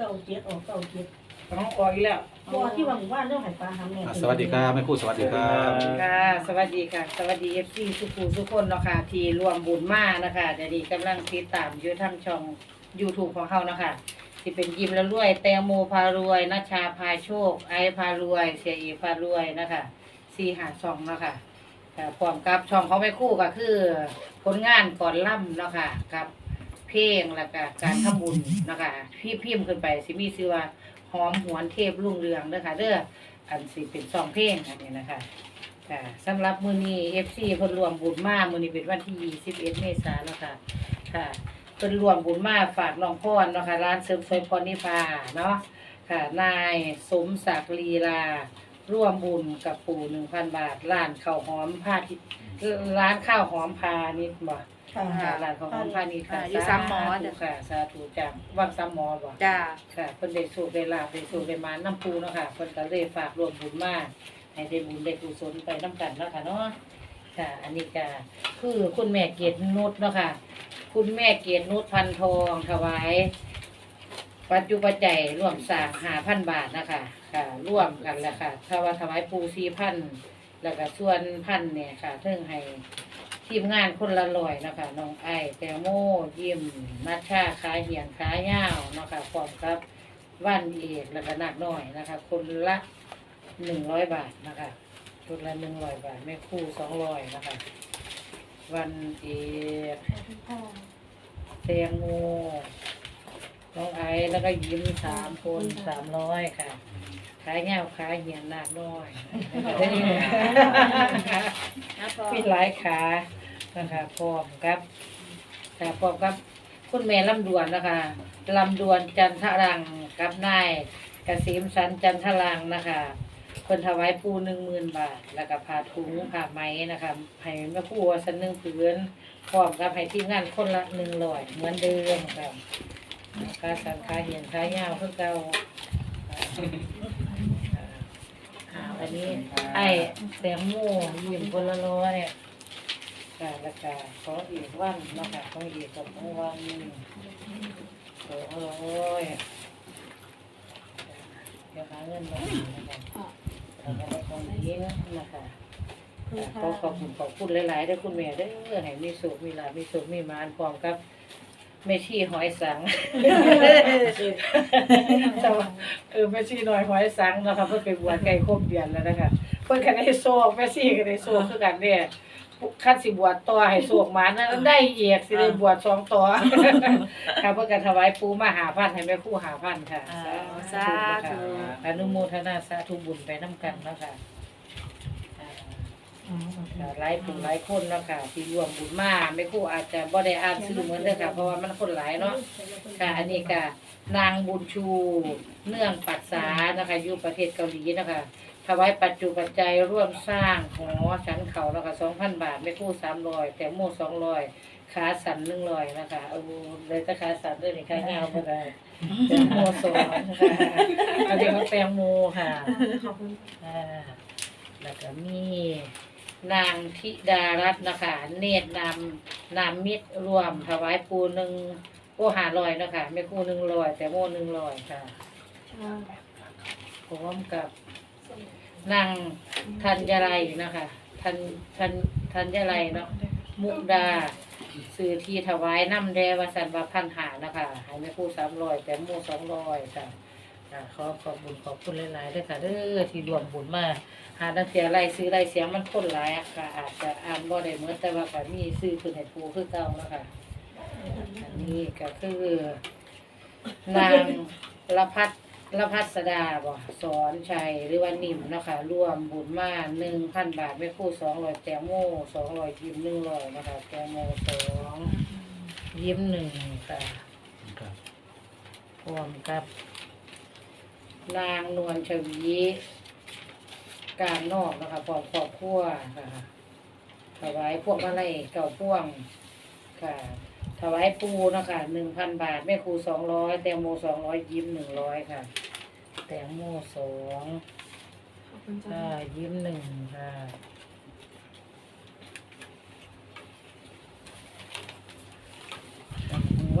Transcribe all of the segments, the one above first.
เก้าเจ็ดออกเก้าเจ็ดน้องออกอีกแล้วบ่ที่ว่าหมู่บ้านเรื่องไห้ปลาหำแม่อะสวัสดีครับแม่ครู่สวัสดีครับค่ะ สวัสดีค่ะ สวัสดีเอฟซีทุกผู้ทุกคนเนาะค่ะ ที่รวมบุญมานะคะเดี๋ยวนี้กำลังติดตามอยู่ทางช่อง YouTube ของเขาเนาะค่ะที่เป็นยิ้มแล้วรวย แตงโมพารวยนัชชาพาโชค ไอพารวย เสียอีพารวยนะคะซีหาช่องเนาะค่ะค่ะพร้อมกับช่องเขาไม่คู่ก็คือ ผลงานก่อนล่ำเนาะค่ะกับ เพลงแล้วก็การทำบุญนะคะพี่พิมพ์ขึ้นไปสิมีชื่อว่าหอมหวนเทพรุ่งเรืองเด้อค่ะเด้ออันสิเป็นสองเพลงอันนี้นะคะค่ะสำหรับมือนี้ FC เพิ่นรวมบุญมามือนี้เป็นวันที่ 21 เมษายนแล้วค่ะค่ะเพิ่นรวมบุญมาฝากน้องพรเนาะค่ะร้านเสริมสวยพรนิพาเนาะค่ะนายสมศักดิ์ลีลา ร่วมบุญกับปู่1,000บาท ร้านข้าวหอมพาทิร้านข้าวหอมพานิชบ่ ค่ะ ค่ะ ร้านข้าวหอมพานิชค่ะอ่าอยู่ซ้ำหมอสาเด้ธุอค่ะสาธุจังวังซ้ำหมอบ่จ้า ค่ะเพิ่นได้สูได้ลาบได้สูได้มาน้ำปูเนาะค่ะเพิ่นก็เลยฝากรวมบุญมาให้ได้บุญได้กุศลไปน้ำกันเนาะค่ะเนาะค่ะ อันนี้ก็คือคุณแม่เกศนุชเนาะค่ะ คุณแม่เกศนุชพันทองถวาย ปัจจุปัจจัยร่วมสร้างหาพันบาทนะคะค่ะร่วมกันแหละค่ะถ้าว่าถวายปูสี่พันแล้วก็ส่วนพันเนี่ยค่ะเทิงให้ ทีมงานคนละลอยเนาะคะน้องไอแตงโมยิ้มนัชชาขาเหียนขาย่าวเนาะค่ะพร้อมครับวันเอกแล้วก็หนักหน่อยนะคะ คนละหนึ่งร้อยบาทนะคะคนละหนึ่งร้อยบาทแม่ครู่สองร้อยนะคะวันเอกแตงโมน้องไอซ์แล้วก็ยิ้มสามคนสามร้อยค่ะ ขายเงาขายเหียนหนักน้อยมีหลายขา นะคะพร้อมครับค่ะพร้อมครับ คุณแม่ลำดวนนะคะลำดวนจันทรังกับนายกสิมสันจันทรังนะคะคนถวายปูหนึ่งหมื่นบาท แล้วก็ผ้าถุงผ้าไหมนะคะให้แม่ครู่สันหนึ่งผืนพร้อมกับให้ทีมงานคนละหนึ่งร้อยเหมือนเดิมค่ะค่าสันค่าเหียนค่ายาวเพื่อเก่าอ่าอันนี้ไอ้แตงโมยิ้มคนละร้อย ค่ะแล้วก็ขออีกวันนะคะขออีกกับวันสองร้อยเดี๋ยวหาเงินมานะคะแล้วก็ได้ของเยอะนะคะขอขอบคุณขอบคุณหลายๆด้อคุณแม่เด้เอให้มีสุขมีลาภมีสุขมีมานพร้อมกับแม่ชีหอยสังแต่ว่าเออแม่ชีหน้อยหอยสังนะคะเพิ่นไปบวชไก่ครบเดือนแล้วนะคะเพิ่อนก็ได้โซกแม่ชีก็ได้โซกคือกันเนี่ย คันสิบวชต่อให้โซกหมานั้นได้อีกสิได้บวชสองต่อค่ะเพื่อการถวายปูมาหาพันให้แม่ครู่หาพันค่ะอ่าสาธุ อนุโมทนาสาธุบุญไปน้ำกันเนาะค่ะอ่า ค่ะหลายผู้หลายคนเนาะค่ะที่รวมบุญมาแม่ครู่อาจจะบ่ได้อ่านชื่อเหมือนเด้อค่ะ เพราะว่ามันคนหลายเนาะค่ะ อันนี้ก็นางบุญชูเนื่องปักษานะคะอยู่ประเทศเกาหลีนะคะถ วายปัจจุปัจจัยร่วมสร้างหอฉันเขานะคะสองพันบาทไม่คู่สามร้อยแต่โม่สองร้อยขาสันหนึ่งร้อยนะคะเอาเลยจะขาสันด้วยนี่ขาเงาก็ได้แตงโมสองค่ะอันนี้เขาแตงโมค่ะอ่าแล้วก็มีนางธิดารัตน์นะคะ เนตรนำนามมิตรรวมถวายปูหนึ่งโอ้หาลอยเนาะคะไม่คู่หนึ่งลอยแต่โม่หนึ่งลอยค่ะพร้อมกับ นางธัญไรนะคะทันทันธัญไรเนาะมุกดาสื่อที่ถวายน้ำแดวสันบาพันหานะคะหายไม่คู่สามลอยแต่โม่สองลอยค่ะขอขอบบุญขอบคุณหลายๆด้วยค่ะเด้อที่รวมบุญมาหาดังเสียไรซื้อไรเสียมันคนหลายอะค่ะ อาจจะอ่านบ่ได้เหมือนแต่ว่าก็มีซื้อคือให้ปูคือเก่าแล้วค่ะอันนี้ก็คือนางละพัด ละพัสดาบ่สอนชัยหรือว่านิ่มเนาะคะรวมบุญมาหนึ่งพันบาทไม่คู่สองร้อยแตงโมสองร้อยยิ้มหนึ่งร้อยนะคะแตงโมสองยิ้มหนึ่งค่ะพร้อมกับ นางนวลชวีการนอกนะคะพร้อมครอบครัวค่ะถวายพวกอะไรเก่าพ่วงค่ะ ถวายปูเนาะคะหนึ่งพันบาท แม่ครูสองร้อยแตงโมสองร้อยยิ้มหนึ่งร้อยค่ะ แตงโมสองค่ะยิ้มหนึ่งค่ะ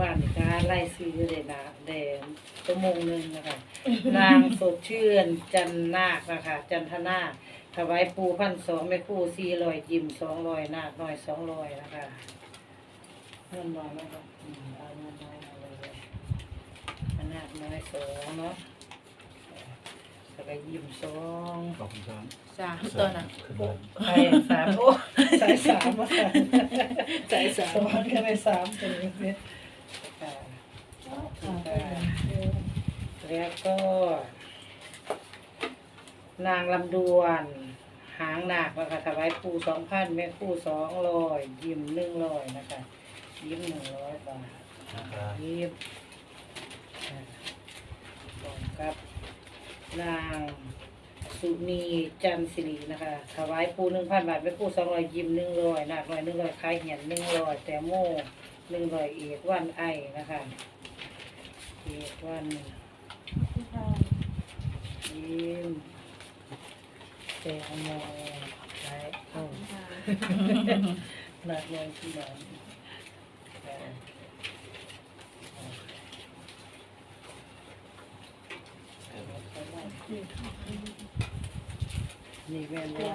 วว่านนี่การไล่ซื้อเลยนะเดนชั่วโมงหนึงนะคะ นางสดชื่นจันนาคนะคะจันทนาคถวายปูพันสองแม่ครู่สี่ร้อยยิมสองร้อยนาคน้อยสองร้อยนะคะ เงินน้อยนะครับอืมเอาเงินน้อยเอาเลยนาคน้อยสองเนาะแล้วก็ยิมสองขอบคุณครับสามตัวน่ะขึ้นมาใช่สามโอ้ใส่สามมาใส่ใจสามสมอนกันไปสามตัวนี้เนี่ยค่ะแล้วก็ นางลำดวน หางหนักนะคะถวายครูสองพันแม่ครูสองร้อยยิ้มหนึ่งร้อยนะคะ ยิ้มหนึ่งร้อยบาทนะครับยิ้มอ่าบอกกับนางสุนีจันทร์สิรินะคะถวายปูหนึ่งพันบาทแม่ครูสองร้อยยิ้มหนึ่งร้อยหนักร้อยหนึ่งร้อยคล้ายเหียนหนึ่งร้อยแต่โม่หนึ่งร้อยเอกวันไอนะคะเอกวันยิ้มแตงโมไว้โอ้หนักเลยที่หลังเอ่อ นี่แม่นบ่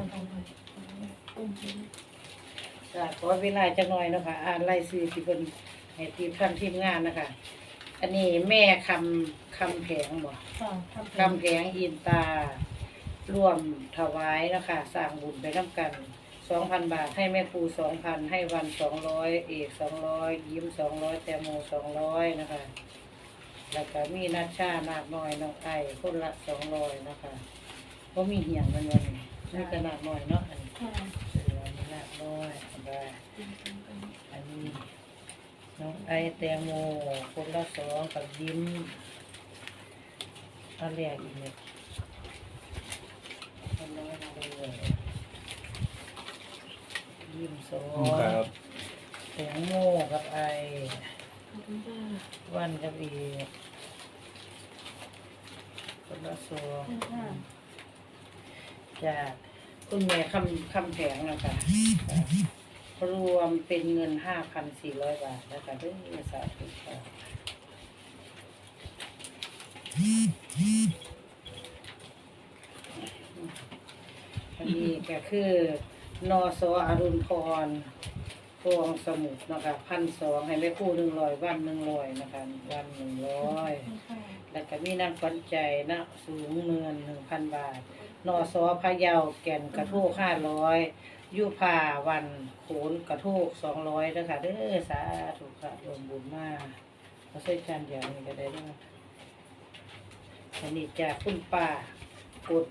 จ้ะขอเวลาจักหน่อยเนาะคะอ่านไล่ซื้อที่เพิ่นให้ทีมท่านทีมงานนะคะ อันนี้แม่คำคำแผงบ่ ค่ะคำแผงอินตา ร่วมถวายนะคะสร้างบุญไปน้ำกัน สองพันบาทให้แม่ครูสองพันให้วันสองร้อยเอกสองร้อยยิ้มสองร้อยแตงโมสองร้อยนะคะ แล้วก็มีนัชชานาคน้อยน้องไอคนละสองร้อยนะคะก็มีเหี่ยงมันวันนี้นี่ก็นาคน้อยเนาะอันนี้ค่ะเสือนี่นาคน้อยอันนี้อันนี้น้องไอแตงโมคนละสองกับยิ้มอันแรกอีกเนี่ยอันน้อยมาเลยยิ้มสอขอบคุณคงรับแตงโมกับไอวันกับอีกคน ละสองค่ะจากคุณแม่คำคำแผงนะคะรวมเป็นเงินห้าพันสี่ร้อยบาทนะคะด้วยสาธุค่ะอันนี้ก็คือนอสออรุณพร พวงสมุทรนะคะพันสองให้แม่คู่หนึ่งร้อยวันหนึ่งร้อยนะคะวันหนึ่งร้อยแล้วก็มีนางขวัญใจนะสูงเนินหนึ่งพันบาท นอสอพะเยาแก่นกระโทกห้าร้อยยุพาวันโขนกระโทกสองร้อยนะคะเด้อสาธุค่ะรวมบุญมากเราใช้จานอย่างนี้ก็ได้ด้วยอันนี้จากคุณป้ากด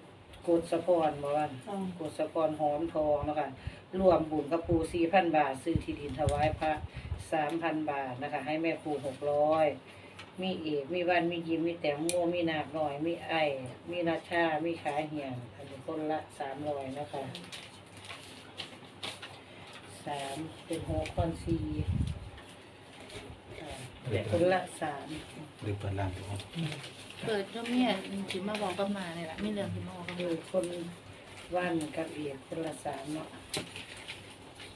กดสะพรมาวันกดสะพรหอมทองนะคะ รวมบุญกับปูสี่พันบาท ซื้อที่ดินถวายพระสามพันบาทนะคะ ให้แม่ครูหกร้อยมีเอกมีวันมียิ้มมีแตงโมมีนาคหน่อย มีไอ มีนาชา มีขาเหี่ยงอันนี้คนละสามร้อยนะคะสามเป็นหกคอนซีอ่าคนละสามหรือเปิดร้านถูกครับเกิดก็เนี่ยถึงมาบอกกับมาเนี่ยแหละไม่เรื่องถึงมาบอกกับคืมาอคน วันกับเอกคนละสามเนาะ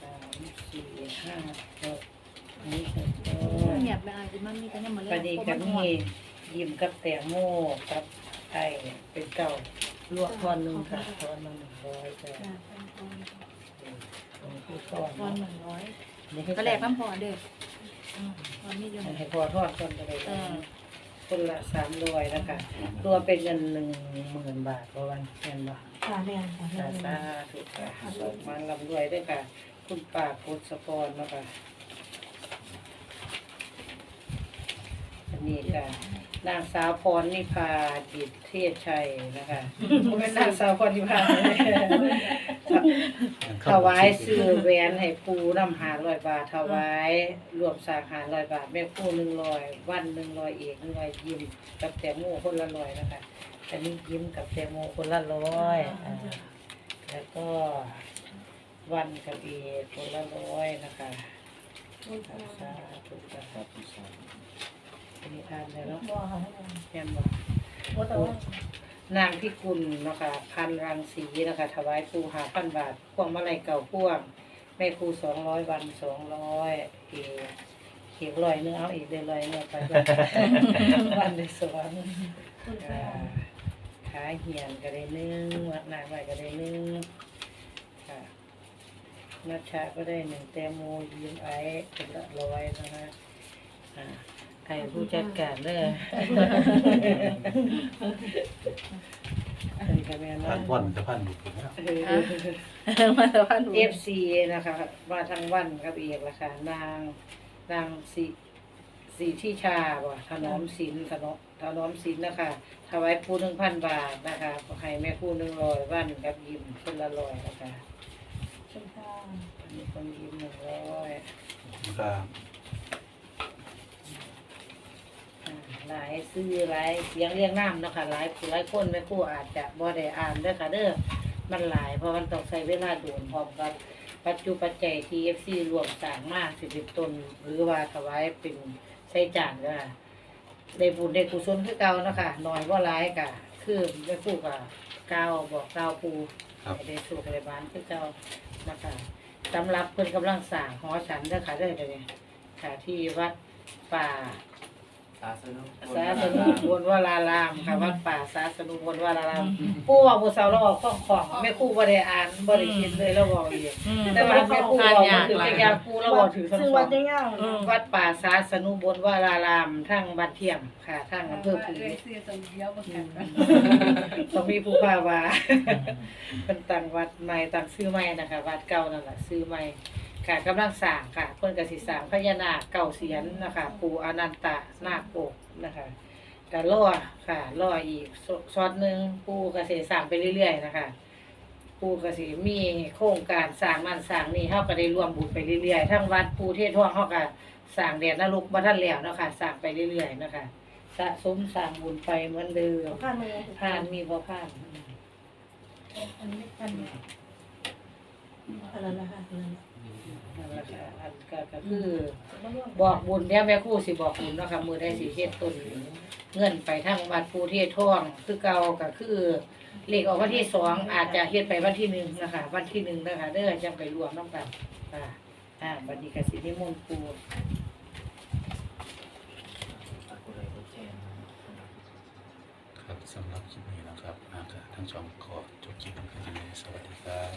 สามสี่ห้าหกอันนี้หกร้อยเงียบไปอ่านจะมันมีแต่เนี่ยมาเล่ปานนีกับมียิ้มกับแตงโมกับไอเป็นเก่าลวกทอนหนึ่งค่ะทอนหนึ่งร้อยจ้ะตรงที่ทอนตอนหนึ่งร้อยนี่ให้ก็แลกน้ำพอเด้ออืมตอนนี้เดียวให้พอทอดคนไปเลยเออคนละสามร้อยนะคะรวมเป็นเงินหนึ่งหมื่นบาทประมาณเงินบาท ค่ะแม่ค่ะสาแม่สาถูกค่ะสองมาลำรวยด้วยค่ะ คุณป้าพุทธสปอนนะคะอันนี้ค่ะ นางสาวพรนิพาจิตเทศชัยนะคะเป็นนางสาวพรนิพาถวายซื้อแหวนให้ปูนำหาร้อยบาทถวายรวมสร้างหาร้อยบาท แม่ปูหนึ่งร้อยวันหนึ่งร้อยเอกหนึ่งร้อยยิ้มกับแตงโมคนละร้อยนะคะ อันนี้ยิ้มกับแตงโมคนละร้อยอ่าแล้วก็วันกับเอกคนละร้อยนะคะสาธุค่ะอันนี้ทานเลยเนาะบ่ค่ะแม่นบ่บ่แต่ว่านางพิกุลนะคะพันรังสีนะคะถวายครูหาพันบาทพวงมาลัยเก่าพวงแม่ครูสองร้อยวันสองร้อยเอเก็บลอยเนื้อเอาอีกได้ลอยเนื้อไปวันในสวนอ่า ขาเหียนก็ได้หนึ่งวัดนางไว้ก็ได้หนึ่งค่ะนัชชาก็ได้หนึ่งแตงโมยืมไอ้เป็นละร้อยนะคะอ่าใครผู้จัดการเด้อเป็นกระแมนพันวันจะพันหนุกนะมาแต่ว่าหนู เอฟซีนะคะมาทางวันกับเอกละค่ะนางนางสี สีที่ชาบ่ถนอมศิลป์ถนอมถนอมศิลป์นะคะถวายผู้หนึ่งพันบาทนะคะให้แม่ผู้หนึ่งร้อยวันกับยิมคนละร้อยนะคะเชิญค่ะอันนี้คนยิมหนึ่งร้อยครับอ่าหลายซื้อหลายเสียงเรียงน้ำเนาะคะหลายหลายคนแม่ครู่อาจจะบ่ได้อ่านเด้อค่ะเด้อมันหลายเพราะมันต้องใช้เวลาโดนพร้อมกับปัจจุปัจจัยที่ FC รวมสร้างมากสิบตนหรือว่าถวายเป็น ใช้จานก็ได้บุญได้กุศลคือเก่าเนาะคะน้อยว่าหลายกะคือแม่ครู่กะกล่าวบอกกล่าวปูครับให้ได้สุขได้บ้านคือเก่านะคะสำหรับเพิ่นกำลังสร้างหอฉันเด้อค่ะเด้อเดี๋ยวนี้ค่ะที่วัดป่า สาสนุสาสนุบนวารารามค่ะวัดป่าสาสนุบนวารารามปู่ว่าผู้สาวเราออกข้องของแม่ครู่บ่ได้อ่านบ่ได้คิดเลยเราบอกอีกอืมแต่ว่าแม่ครู่บอกว่าถือเป็นยาคู่เราบอกถือทั้งสองวัดป่าสาสนุบนวารารามทั้งบ้านเทียมค่ะทั้งอำเภอผือต้องมีผู้พาวาเป็นตั้งวัดใหม่ตั้งชื่อใหม่นะคะวัดเก่านั่นแหละชื่อใหม่ ค่ะกำลังสร้างค่ะ เพิ่นก็สิสร้างพญานาคเก่าเสียนนะคะ ปู่อนันตนาคปกนะคะก็รอค่ะรออีกซอดหนึ่งปูก็สิสร้างไปเรื่อยๆนะคะ ปูก็สิมีโครงการสร้างนั่นสร้างนี่เฮาก็ได้ร่วมบุญไปเรื่อยๆทั้งวัดปูเทศท่องเฮาก็สร้างแดนนรกบ่ทันแล้วเนาะค่ะสร้างไปเรื่อยๆนะคะสะสมสร้างบุญไปเหมือนเดิมผ่านมือผ่านมีบ่ผ่านอันนี้ผ่านอันนั้นนะคะอั นั่นแหละค่ะอันก็ก็คือ บอกบุญเดี๋ยวแม่ครูสิบอกบุญเนาะค่ะมือได้สิเฮ็ดต้นเงินไปทางวัดภูเทศท่องคือเก่าก็คือเลขออกวันที่สองอาจจะเฮ็ดไปวันที่หนึ่งนะคะวันที่หนึ่งนะคะเด้อจังไปรวมน้ำกันอ่าอ่าบัดนี้กสินิมนต์ครูครับสำหรับคลิปนี้นะครับอาจจะทั้งสองขอจบคลิปกันที่นี้สวัสดีครับ